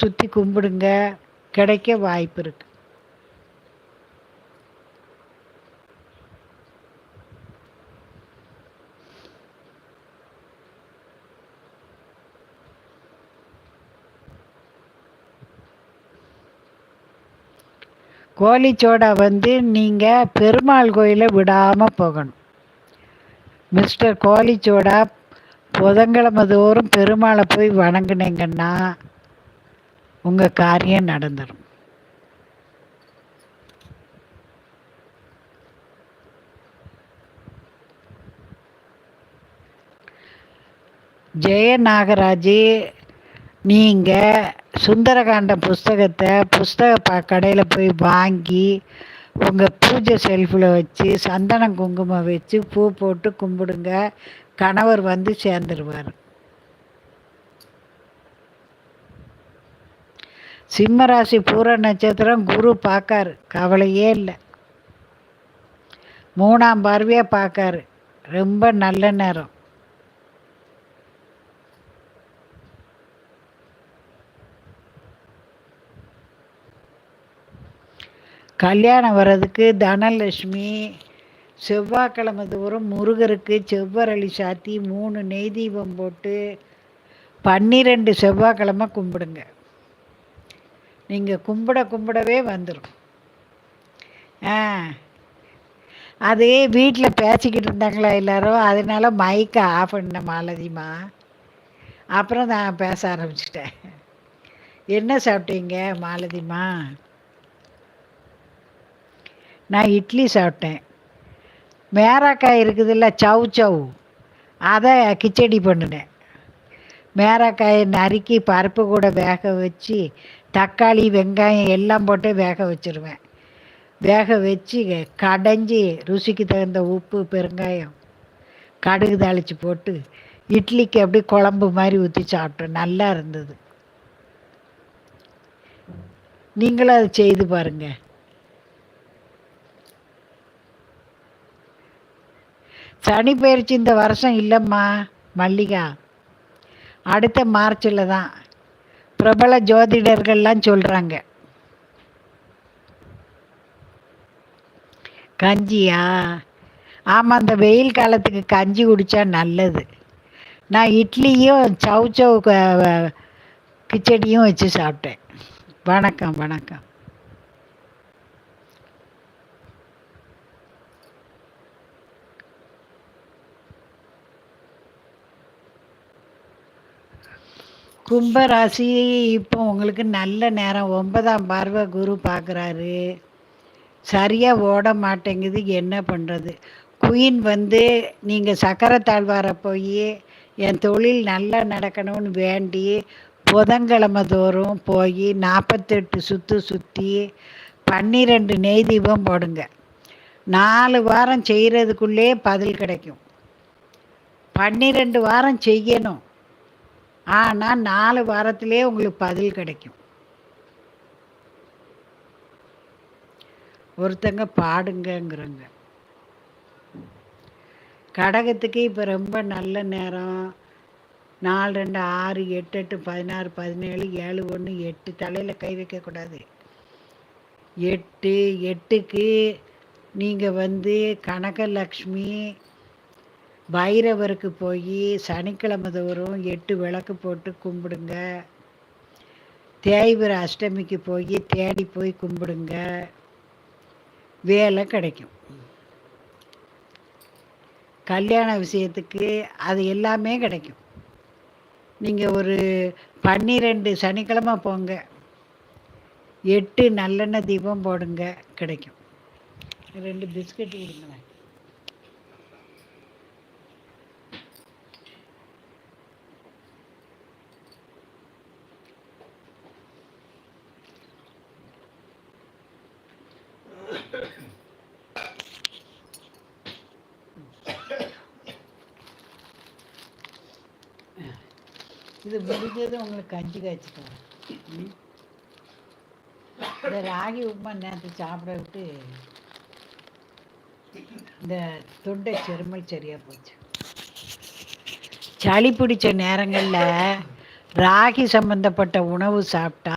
சுற்றி கும்பிடுங்க. கிடைக்க வாய்ப்பு இருக்கு. கோழிச்சோடா வந்து நீங்கள் பெருமாள் கோயிலை விடாமல் போகணும். மிஸ்டர் கோழிச்சோடா புதன்கிழமை தோறும் பெருமாளை போய் வணங்குனீங்கன்னா உங்கள் காரியம் நடந்துடும் ஜெயநாகராஜி நீங்கள் சுந்தரகாண்டம் புஸ்தகத்தை புஸ்தக ப கடையில் போய் வாங்கி உங்கள் பூஜை செல்ஃபில் வச்சு சந்தனம் குங்குமம் வச்சு பூ போட்டு கும்பிடுங்க. கணவர் வந்து சேர்ந்துருவார். சிம்மராசி பூர நட்சத்திரம் குரு பார்க்காரு. கவலையே இல்லை. மூணாம் பார்வையாக பார்க்காரு. ரொம்ப நல்ல நேரம். கல்யாணம் வர்றதுக்கு தனலட்சுமி செவ்வாய்க்கிழமை தோறும் முருகருக்கு செவ்வரளி சாத்தி மூணு நெய் தீபம் போட்டு பன்னிரெண்டு செவ்வாய்க்கிழமை கும்பிடுங்க. நீங்கள் கும்பிட கும்பிடவே வந்துடும் ஆ. அது வீட்டில் பேசிக்கிட்டு இருந்தாங்களா எல்லாரும்? அதனால மைக்கை ஆஃப் பண்ண மாலதிமா. அப்புறம் நான் பேச ஆரம்பிச்சிட்டேன். என்ன சாப்பிட்டீங்க மாலதிமா? நான் இட்லி சாப்பிட்டேன். மேராக்காய் இருக்குதுல்ல சவ் சவ். அதை கிச்சடி பண்ணினேன். மேராக்காயை நறுக்கி பருப்பு கூட வேக வச்சு தக்காளி வெங்காயம் எல்லாம் போட்டு வேக வச்சுருவேன். வேக வச்சு கடைஞ்சி ருசிக்கு தகுந்த உப்பு பெருங்காயம் கடுகு தாளித்து போட்டு இட்லிக்கு அப்படி குழம்பு மாதிரி ஊற்றி சாப்பிட்டோம் நல்லா இருந்தது. நீங்களும் அதை செய்து பாருங்கள் சனி பயிற்சி இந்த வருஷம் இல்லைம்மா மல்லிகா. அடுத்த மார்ச்சில் தான். பிரபல ஜோதிடர்கள்லாம் சொல்கிறாங்க கஞ்சியா? ஆமாம் அந்த வெயில் காலத்துக்கு கஞ்சி குடித்தா நல்லது. நான் இட்லியும் சவு சவு கிச்சடியும் வச்சு சாப்பிட்டேன். வணக்கம் வணக்கம். கும்பராசி இப்போ உங்களுக்கு நல்ல நேரம். ஒன்பதாம் பார்வை குரு பார்க்குறாரு. சரியாக ஓட மாட்டேங்குது. என்ன பண்ணுறது குயின் வந்து நீங்கள் சக்கரை தாழ்வார போய் என் தொழில் நல்லா நடக்கணும்னு வேண்டி புதன்கிழமை தோறும் போய் நாற்பத்தெட்டு சுற்று சுற்றி பன்னிரெண்டு நெய் தீபம் போடுங்க. நாலு வாரம் செய்கிறதுக்குள்ளே பதில் கிடைக்கும். பன்னிரெண்டு வாரம் செய்யணும். ஆனால் நாலு வாரத்திலே உங்களுக்கு பதில் கிடைக்கும். ஒருத்தங்க பாடுங்கங்கிறங்க. கடகத்துக்கு இப்போ ரொம்ப நல்ல நேரம். நாலு ரெண்டு ஆறு எட்டு எட்டு பதினாறு பதினேழு ஏழு ஒன்று எட்டு தலையில் கை வைக்கக்கூடாது எட்டு எட்டுக்கு நீங்கள் வந்து கனகலக்ஷ்மி பைரவருக்கு போய் சனிக்கிழமை தோறும் எட்டு விளக்கு போட்டு கும்பிடுங்க. தேய்பிர அஷ்டமிக்கு போய் தேடி போய் கும்பிடுங்க. வேலை கிடைக்கும். கல்யாண விஷயத்துக்கு அது எல்லாமே கிடைக்கும். நீங்கள் ஒரு பன்னிரெண்டு சனிக்கிழமை போங்க. எட்டு நல்லெண்ணெய் தீபம் போடுங்க கிடைக்கும். ரெண்டு பிஸ்கட் கொடுங்களேன். இது முடிஞ்சதும் உங்களுக்கு கஞ்சி காய்ச்சிக்கலாம் இந்த ராகி உப்புமா நேற்று சாப்பிட விட்டு இந்த தொண்டை செருமல் சரியாக போச்சு. சளி பிடிச்ச நேரங்களில் ராகி சம்பந்தப்பட்ட உணவு சாப்பிட்டா